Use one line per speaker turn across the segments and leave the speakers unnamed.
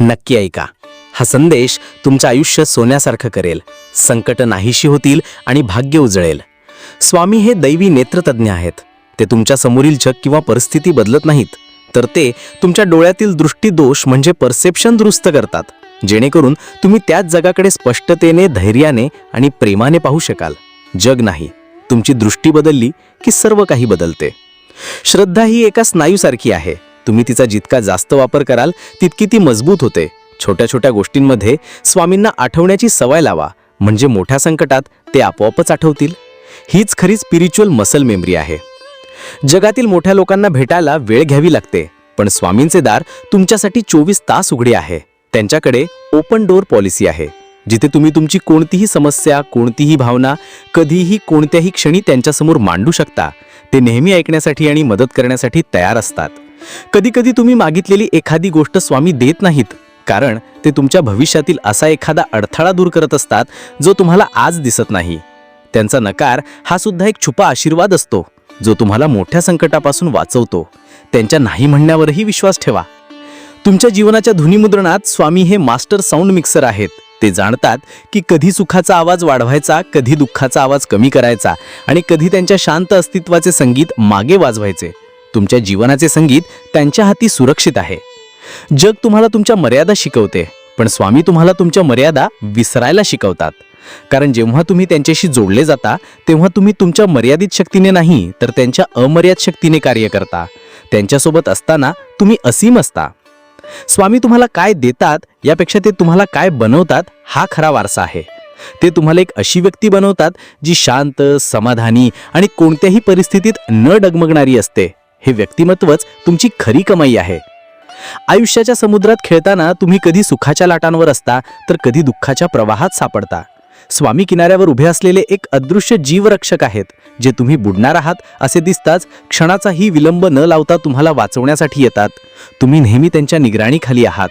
नक्की ऐका. हा संदेश तुमचं आयुष्य सोन्यासारखं करेल. संकट नाहीशी होतील आणि भाग्य उजळेल. स्वामी हे दैवी नेत्रतज्ञ आहेत. ते तुमच्या समोरील जग किंवा परिस्थिती बदलत नाहीत. तर ते तुमच्या डोळ्यातील दृष्टीदोष म्हणजे परसेप्शन दुरुस्त करतात. जेणेकरून तुम्ही त्याच जगाकडे स्पष्टतेने धैर्याने आणि प्रेमाने पाहू शकाल. जग नाही. तुमची दृष्टी बदलली की सर्व काही बदलते. श्रद्धा ही एका स्नायूसारखी आहे. तुम्ही तिचा जितका जास्त वापर कराल तितकी ती मजबूत होते. छोट्या छोट्या गोष्टींमध्ये स्वामींना आठवण्याची सवय लावा. म्हणजे मोठ्या संकटात ते आपोआपच आठवतील. हीच खरी स्पिरिच्युअल मसल मेमरी आहे. जगातील मोठ्या लोकांना भेटायला वेळ घ्यावी लागते पण स्वामींचे दार तुमच्यासाठी चोवीस तास उघडे आहे. त्यांच्याकडे ओपन डोअर पॉलिसी आहे जिथे तुम्ही तुमची कोणतीही समस्या कोणतीही भावना कधीही कोणत्याही क्षणी त्यांच्यासमोर मांडू शकता. ते नेहमी ऐकण्यासाठी आणि मदत करण्यासाठी तयार असतात. कधीकधी तुम्ही मागितलेली एखादी गोष्ट स्वामी देत नाहीत कारण ते तुमच्या भविष्यातील असा एखादा अडथळा दूर करत असतात जो तुम्हाला आज दिसत नाही. त्यांचा नकार हा सुद्धा एक छुपा आशीर्वाद असतो जो तुम्हाला मोठ्या संकटापासून वाचवतो. त्यांच्या नाही म्हणण्यावरही विश्वास ठेवा. तुमच्या जीवनाच्या ध्वनिमुद्रणात स्वामी हे मास्टर साऊंड मिक्सर आहेत. ते जाणतात की कधी सुखाचा आवाज वाढवायचा कधी दुःखाचा आवाज कमी करायचा आणि कधी त्यांच्या शांत अस्तित्वाचे संगीत मागे वाजवायचे. तुमच्या जीवनाचे संगीत त्यांच्या हाती सुरक्षित आहे. जग तुम्हाला तुमच्या मर्यादा शिकवते पण स्वामी तुम्हाला तुमच्या मर्यादा विसरायला शिकवतात. कारण जेव्हा तुम्ही त्यांच्याशी जोडले जाता तेव्हा तुम्ही तुमच्या मर्यादित शक्तीने नाही तर त्यांच्या अमर्याद शक्तीने कार्य करता. त्यांच्यासोबत असताना तुम्ही असीम असता. स्वामी तुम्हाला काय देतात यापेक्षा ते तुम्हाला काय बनवतात हा खरा वारसा आहे. ते तुम्हाला एक अशी व्यक्ती बनवतात जी शांत समाधानी आणि कोणत्याही परिस्थितीत न डगमगणारी असते. हे व्यक्तिमत्वच तुमची खरी कमाई आहे. आयुष्याच्या समुद्रात खेळताना तुम्ही कधी सुखाच्या लाटांवर असता तर कधी दुःखाच्या प्रवाहात सापडता. स्वामी किनाऱ्यावर उभे असलेले एक अदृश्य जीवरक्षक आहेत जे तुम्ही बुडणार आहात असे दिसताच क्षणाचाही विलंब न लावता तुम्हाला वाचवण्यासाठी येतात. तुम्ही नेहमी त्यांच्या निगराणीखाली आहात.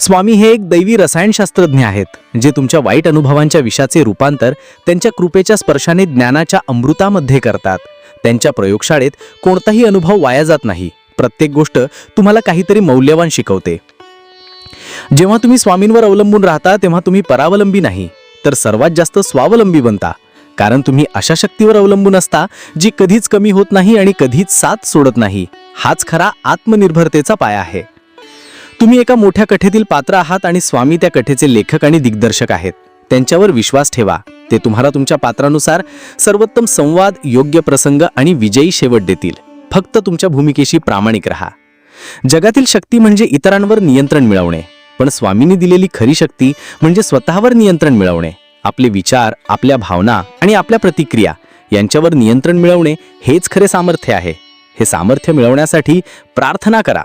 स्वामी हे एक दैवी रसायनशास्त्रज्ञ आहेत जे तुमच्या वाईट अनुभवांच्या विषाचे रूपांतर त्यांच्या कृपेच्या स्पर्शाने ज्ञानाच्या अमृतामध्ये करतात. त्यांच्या प्रयोगशाळेत कोणताही अनुभव वाया जात नाही. प्रत्येक गोष्ट तुम्हाला काहीतरी मौल्यवान शिकवते. जेव्हा तुम्ही स्वामींवर अवलंबून राहता तेव्हा तुम्ही परावलंबी नाही. तर सर्वात जास्त स्वावलंबी बनता. कारण तुम्ही अशा शक्तीवर अवलंबून असता जी कधीच कमी होत नाही आणि कधीच साथ सोडत नाही. हाच खरा आत्मनिर्भरतेचा पाया आहे. तुम्ही एका मोठ्या कथेतील पात्र आहात आणि स्वामी त्या कथेचे लेखक आणि दिग्दर्शक आहेत. त्यांच्यावर विश्वास ठेवा. ते तुम्हाला तुमच्या पात्रानुसार सर्वोत्तम संवाद योग्य प्रसंग आणि विजयी शेवट देतील. फक्त तुमच्या भूमिकेशी प्रामाणिक राहा. जगातील शक्ती म्हणजे इतरांवर नियंत्रण मिळवणे पण स्वामींनी दिलेली खरी शक्ती म्हणजे स्वतःवर नियंत्रण मिळवणे. आपले विचार आपल्या भावना आणि आपल्या प्रतिक्रिया यांच्यावर नियंत्रण मिळवणे हेच खरे सामर्थ्य आहे. हे सामर्थ्य मिळवण्यासाठी प्रार्थना करा.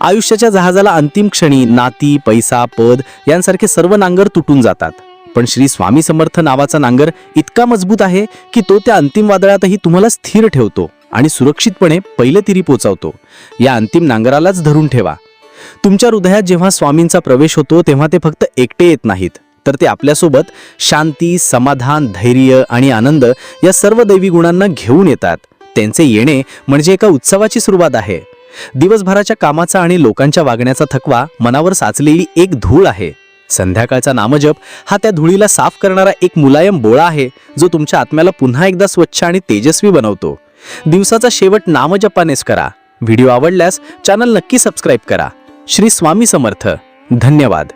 आयुष्याच्या जहाजाला अंतिम क्षणी नाती पैसा पद यांसारखे सर्व नांगर तुटून जातात. पण श्री स्वामी समर्थ नावाचा नांगर इतका मजबूत आहे की तो त्या अंतिम वादळातही तुम्हाला स्थिर ठेवतो आणि सुरक्षितपणे पहिले तिरी पोचवतो. या अंतिम नांगरालाच धरून ठेवा. तुमच्या हृदयात जेव्हा स्वामींचा प्रवेश होतो तेव्हा ते फक्त एकटे येत नाहीत. तर ते आपल्यासोबत शांती समाधान धैर्य आणि आनंद या सर्व दैवी गुणांना घेऊन येतात. त्यांचे येणे म्हणजे एका उत्सवाची सुरुवात आहे. दिवसभराच्या कामाचा आणि लोकांच्या वागण्याचा थकवा मनावर साचलेली एक धूळ आहे. संध्याकाळचा नामजप हा त्या धुळीला साफ करणारा एक मुलायम बोळा आहे जो तुमच्या आत्म्याला पुन्हा एकदा स्वच्छ आणि तेजस्वी बनवतो. दिवसाचा शेवट नामजपानेच करा. व्हिडिओ आवडल्यास चॅनल नक्की सबस्क्राईब करा. श्री स्वामी समर्थ. धन्यवाद.